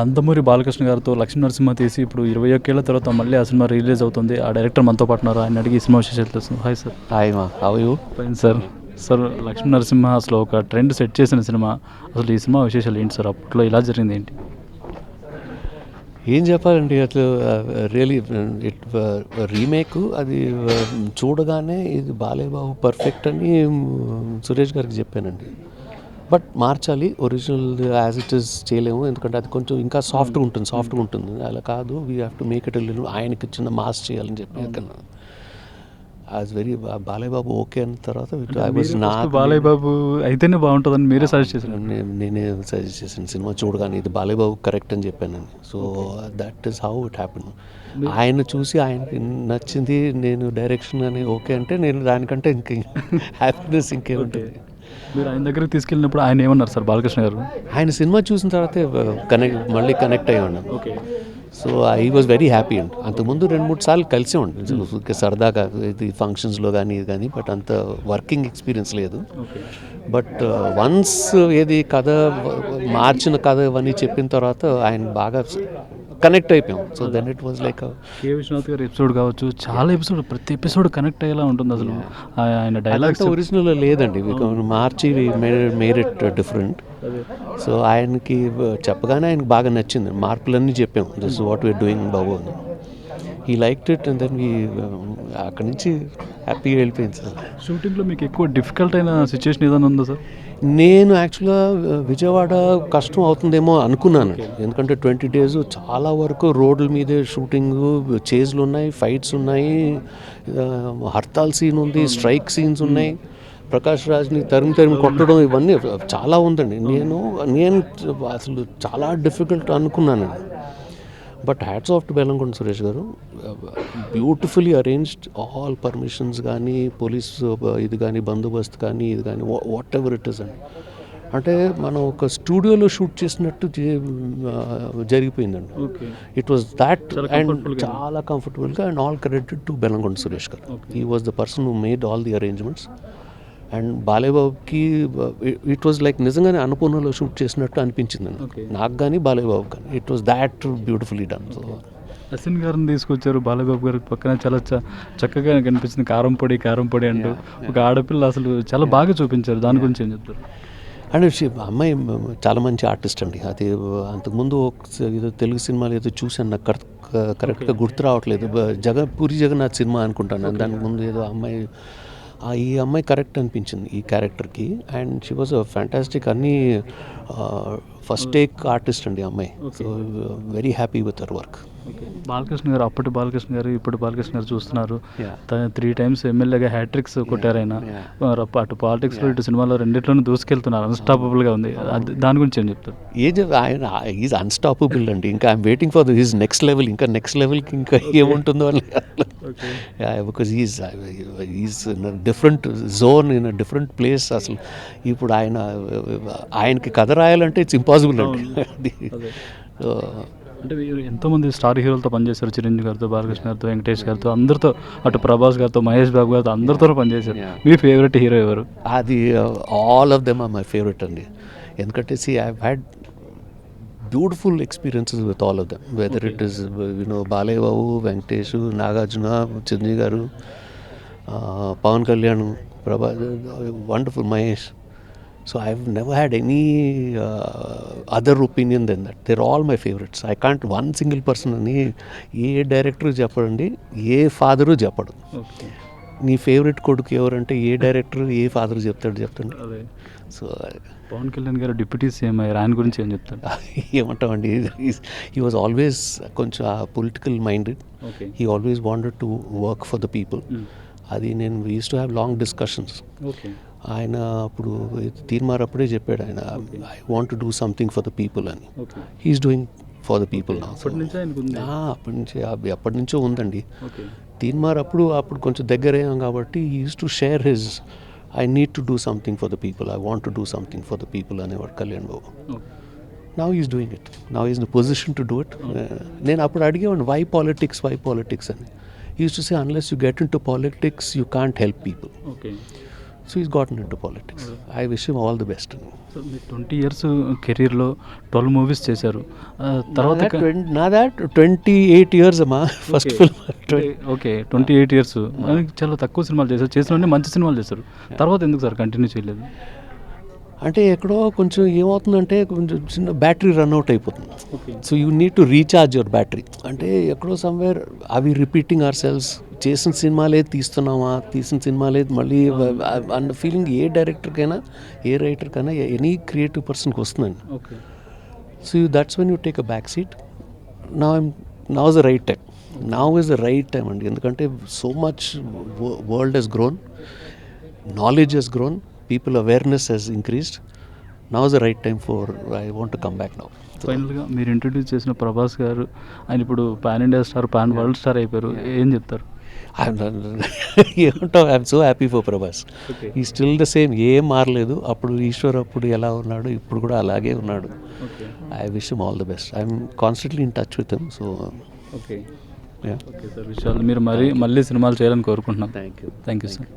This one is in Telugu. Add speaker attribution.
Speaker 1: నందమూరి బాలకృష్ణ గారితో లక్ష్మీ నరసింహ తీసి ఇప్పుడు ఇరవై ఒక్కేళ్ళ తర్వాత మళ్ళీ ఆ సినిమా రిలీజ్ అవుతుంది. ఆ డైరెక్టర్ మనతో పాటు ఉన్నారు. ఆయన అడిగి సినిమా విశేషాలు తెలుస్తుంది హాయ్ సార్
Speaker 2: హాయ్ మా
Speaker 1: fine sir sir Lakshmi Narasimha అసలు ఒక ట్రెండ్ సెట్ చేసిన సినిమా. అసలు ఈ సినిమా విశేషాలు ఏంటి సార్ అప్పట్లో ఇలా జరిగింది ఏంటి?
Speaker 2: ఏం చెప్పాలండి అసలు రియలీ ఇట్ రీమేక్ అది చూడగానే ఇది బాలేబాబు పర్ఫెక్ట్ అని సురేష్ గారికి చెప్పానండి. బట్ మార్చాలి. ఒరిజినల్ యాజ్ ఇట్ ఇస్ చేయలేము. ఎందుకంటే అది కొంచెం ఇంకా సాఫ్ట్గా ఉంటుంది సాఫ్ట్గా ఉంటుంది. అలా కాదు. We have to make it ఆయనకి చిన్న మాస్ చేయాలని చెప్పి అక్కడ యాజ్ వెరీ బాలేబాబు ఓకే అన్న తర్వాత నా
Speaker 1: బాలయ్య బాబు అయితేనే బాగుంటుందని మీరే సజెస్ట్ చేశారు.
Speaker 2: నే- నేనే సజెస్ట్ చేశాను. సినిమా చూడగానే ఇది బాలేబాబు కరెక్ట్ అని చెప్పానని so that is how it happen ఆయన చూసి ఆయనకి నచ్చింది నేను డైరెక్షన్ అని ఓకే అంటే నేను దానికంటే ఇంక హ్యాపీనెస్ ఇంకేముంటుంది?
Speaker 1: మీరు ఆయన దగ్గరికి తీసుకెళ్ళినప్పుడు ఆయన ఏమన్నారు సార్ బాలకృష్ణ గారు?
Speaker 2: ఆయన సినిమా చూసిన తర్వాతే కనెక్ట్ మళ్ళీ కనెక్ట్ అయ్యి ఉన్నాను
Speaker 1: okay.
Speaker 2: So I was very happy అండి అంతకుముందు రెండు మూడు సార్లు కలిసే ఉండి. ఊరికే సరదాగా ఇది ఫంక్షన్స్లో కానీ ఇది కానీ బట్ అంత వర్కింగ్ ఎక్స్పీరియన్స్ లేదు. బట్ వన్స్ ఏది కథ మార్చిన కథ ఇవన్నీ చెప్పిన తర్వాత ఆయన బాగా కనెక్ట్ అయిపోయాం. So then it was like
Speaker 1: K Viswanath గారి ఎపిసోడ్ కావచ్చు చాలా ఎపిసోడ్ ప్రతి ఎపిసోడ్ కనెక్ట్ అయ్యేలా ఉంటుంది అసలు. ఆయన డైలాగ్స్
Speaker 2: ఒరిజినల్ లేదండి. మార్చి మేడ్ ఇట్ డిఫరెంట్ సో ఆయనకి చెప్పగానే ఆయనకి బాగా నచ్చింది. మార్పులన్నీ చెప్పాం. This what we're doing Babu అని. ఈ లైక్ ఇట్ అండ్ దెన్ ఈ అక్కడి నుంచి హ్యాపీగా వెళ్ళిపోయింది సార్.
Speaker 1: షూటింగ్లో మీకు ఎక్కువ డిఫికల్ట్ అయిన సిచ్యువేషన్ ఏదైనా ఉందా సార్?
Speaker 2: నేను యాక్చువల్గా విజయవాడ కష్టం అవుతుందేమో అనుకున్నాను. ఎందుకంటే ట్వంటీ డేస్ చాలా వరకు రోడ్ల మీదే షూటింగ్ చేజ్లు ఉన్నాయి ఫైట్స్ ఉన్నాయి ఆ, హర్తాల్ సీన్ ఉంది స్ట్రైక్ సీన్స్ ఉన్నాయి. ప్రకాష్ రాజ్ని తరిమి తరిమి కొట్టడం ఇవన్నీ చాలా ఉందండి. నేను నేను అసలు చాలా డిఫికల్ట్ అనుకున్నాను. But hats off to Bellamkonda Suresh garu. Beautifully arranged all permissions కానీ పోలీస్ ఇది కానీ బందోబస్తు కానీ ఇది కానీ వాట్ ఎవర్ ఇట్ ఇస్ అండి అంటే మనం ఒక స్టూడియోలో షూట్ చేసినట్టు జరిగిపోయిందండి. It was that and. చాలా కంఫర్టబుల్గా and all credited to Bellamkonda Suresh garu. He was the person who made all the arrangements and బాలేబాబుకి it was like నిజంగానే అన్నపూర్ణలో షూట్ చేసినట్టు అనిపించింది. నాకు కానీ బాలేబాబు కానీ it was that beautifully done so
Speaker 1: Asin గారిని తీసుకొచ్చారు బాలబాబు గారి పక్కన చాలా చక్కగా కనిపించింది. కారం పొడి కారం పొడి అంటూ ఒక ఆడపిల్ల అసలు చాలా బాగా చూపించారు. దాని గురించి ఏం చెప్తారు?
Speaker 2: అండ్ అమ్మాయి చాలా మంచి ఆర్టిస్ట్ అండి. అది అంతకుముందు ఏదో తెలుగు సినిమాలు ఏదో చూశాను నాకు. కరెక్ట్ కరెక్ట్గా గుర్తు రావట్లేదు. జగ పూరి జగన్నాథ్ సినిమా అనుకుంటాను. దానికి ముందు ఏదో అమ్మాయి ఈ అమ్మాయి కరెక్ట్ అనిపించింది ఈ క్యారెక్టర్కి. అండ్ షీ వాజ్ ఫ్యాంటాస్టిక్ అన్నీ ఫస్ట్ టేక్ ఆర్టిస్ట్ అండి అమ్మాయి. So very happy with our work.
Speaker 1: Balakrishna garu అప్పటి బాలకృష్ణ గారు ఇప్పుడు బాలకృష్ణ గారు చూస్తున్నారు. త్రీ టైమ్స్ ఎమ్మెల్యేగా హ్యాట్రిక్స్ కొట్టారు ఆయన
Speaker 2: yeah.
Speaker 1: మరి అటు పాలిటిక్స్లో ఇటు సినిమాలో రెండిట్లోనూ దూసుకెళ్తున్నారు. అన్స్టాపబుల్గా ఉంది. అది- దాని గురించి ఏం చెప్తారు?
Speaker 2: ఏజ్ ఆయన ఈజ్ అన్స్టాపబుల్ అండి. ఇంకా I'm waiting for his next level ఇంకా నెక్స్ట్ లెవెల్కి ఇంకా ఏముంటుందో అని because is is different zone in different place అసలు. ఇప్పుడు ఆయన ఆయనకి కథ రాయాలంటే ఇట్స్ ఇంపాసిబుల్ అండి.
Speaker 1: అంటే వీరు ఎంతోమంది స్టార్ హీరోలతో పనిచేశారు చిరంజీవి గారితో బాలకృష్ణ గారితో వెంకటేష్ గారితో అందరితో అటు ప్రభాస్ గారితో మహేష్ బాబు గారితో అందరితో పనిచేశారు. మీ ఫేవరెట్ హీరో ఎవరు?
Speaker 2: అది all of them are my favourite అండి. ఎందుకంటే see I had beautiful experiences with all of them whether it is you know Balayya Babu Venkatesh Nagarjuna Chiranjeevi garu Pavan Kalyan Prabha wonderful Mahesh so I never had any other opinion than that they're all my favourites I can't one single person అని ఏ డైరెక్టర్ చెప్పడండి ఏ ఫాదరు చెప్పడు. నీ ఫేవరెట్ కొడుకు ఎవరంటే ఏ డైరెక్టర్ ఏ ఫాదర్ చెప్తాడు చెప్పండి
Speaker 1: అదే.
Speaker 2: సో
Speaker 1: పవన్ కళ్యాణ్ గారు డిప్యూటీ సీఎం అయ్యారు. ఆయన గురించి ఏం చెప్తారు?
Speaker 2: ఏమంటామండి? హీ వాజ్ ఆల్వేస్ కొంచెం political minded
Speaker 1: okay.
Speaker 2: He always wanted to work for the people అది నేను use to have long discussions
Speaker 1: okay.
Speaker 2: ఆయన అప్పుడు తీర్మార్ అప్పుడే చెప్పాడు ఆయన I want to do something for the people అని. He's doing for the people
Speaker 1: అప్పటి నుంచి
Speaker 2: అప్పటి నుంచి అవి ఎప్పటి నుంచో ఉందండి.
Speaker 1: ఓకే
Speaker 2: తీన్మార్ అప్పుడు అప్పుడు కొంచెం దగ్గర అయ్యాం కాబట్టి use to share his I need to do something for the people I want to do something for the people అనేవాడు Kalyan Babu. Now is doing it now is the position to do it నేను అప్పుడు అడిగేవాడిని వై పాలిటిక్స్ వై పాలిటిక్స్ అని. Use to say unless you get in to politics you can't help people
Speaker 1: okay
Speaker 2: so is got in to politics I wish him all the best
Speaker 1: so me twenty years కెరీర్లో ట్వెల్వ్ మూవీస్ చేశారు. తర్వాత
Speaker 2: నా దాట్ ట్వంటీ ఎయిట్ ఇయర్స్ అమ్మా first film
Speaker 1: okay twenty eight years చాలా తక్కువ సినిమాలు చేశారు. చేసిన మంచి సినిమాలు చేశారు. తర్వాత ఎందుకు సార్ కంటిన్యూ చేయలేదు?
Speaker 2: అంటే ఎక్కడో కొంచెం ఏమవుతుందంటే కొంచెం చిన్న బ్యాటరీ రన్ అవుట్ అయిపోతుంది. So you need to recharge your battery అంటే ఎక్కడో సమ్వేర్ అవి రిపీటింగ్ అవర్ సెల్స్ చేసిన సినిమాలే తీస్తున్నామా? తీసిన సినిమాలే మళ్ళీ అన్న ఫీలింగ్ ఏ డైరెక్టర్కైనా ఏ రైటర్కైనా ఎనీ క్రియేటివ్ పర్సన్కి వస్తుందండి.
Speaker 1: Okay
Speaker 2: so that's when you take a back seat నా నా వాజ్ ద రైట్ టైం నా ఇస్ ద రైట్ టైం అండి. ఎందుకంటే so much world has grown knowledge has grown people awareness has increased నా was the right time for I want come back now
Speaker 1: ఫైనల్గా మీరు ఇంట్రడ్యూస్ చేసిన ప్రభాస్ గారు ఆయన ఇప్పుడు pan India star pan world star అయిపోయారు. ఏం చెప్తారు?
Speaker 2: ఏమంటావు? I'm so happy for Prabhas. ఈ స్టిల్ ద సేమ్ ఏం మారలేదు. అప్పుడు ఈశ్వర్ అప్పుడు ఎలా ఉన్నాడు? ఇప్పుడు కూడా అలాగే ఉన్నాడు. I wish all the best I'm constantly in touch with so
Speaker 1: okay sir విషయాలు మీరు మరీ మళ్ళీ సినిమాలు చేయాలని కోరుకుంటున్నాం.
Speaker 2: Thank you
Speaker 1: thank you sir